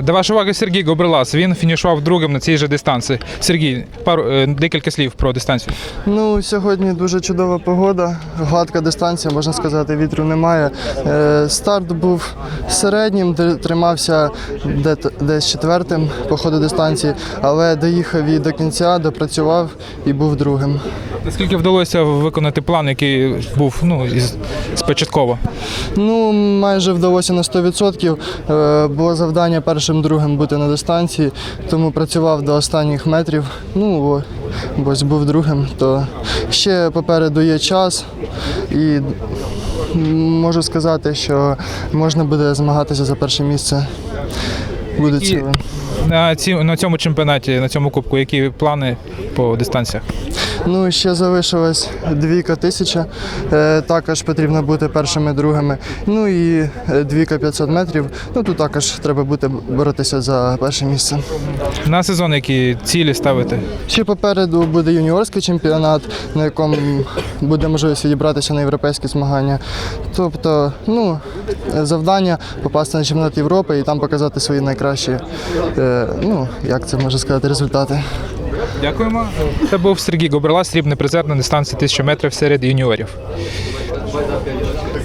До вашої уваги Сергій Гобрилас. Він фінішував другим на цій же дистанції. Сергій, пару е, декілька слів про дистанцію. Ну, сьогодні дуже чудова погода, гладка дистанція, можна сказати, вітру немає. Е, старт був середнім, тримався десь четвертим по ходу дистанції, але доїхав і до кінця, допрацював і був другим. Наскільки вдалося виконати план, який був ну, спочатково? Ну, майже вдалося на 100%. Е, Було завдання першим другим бути на дистанції, тому працював до останніх метрів. Ну, ось був другим, то ще попереду є час і можу сказати, що можна буде змагатися за перше місце. Буде цілим. На, ці, на цьому чемпіонаті, на цьому кубку, які плани по дистанціях? Ну, ще залишилась двійка тисяча. Е, Також потрібно бути першими другими. Ну і е, двійка 500 метрів. Ну тут також треба бути боротися за перше місце. На сезон, які цілі ставити? Ще попереду буде юніорський чемпіонат, на якому буде можливість відібратися на європейські змагання. Тобто, ну, завдання попасти на чемпіонат Європи і там показати свої найкращі, ну, як це можна сказати, результати. Дякуємо. Це був Сергій Гобрила, срібний призер на дистанції 1000 метрів серед юніорів.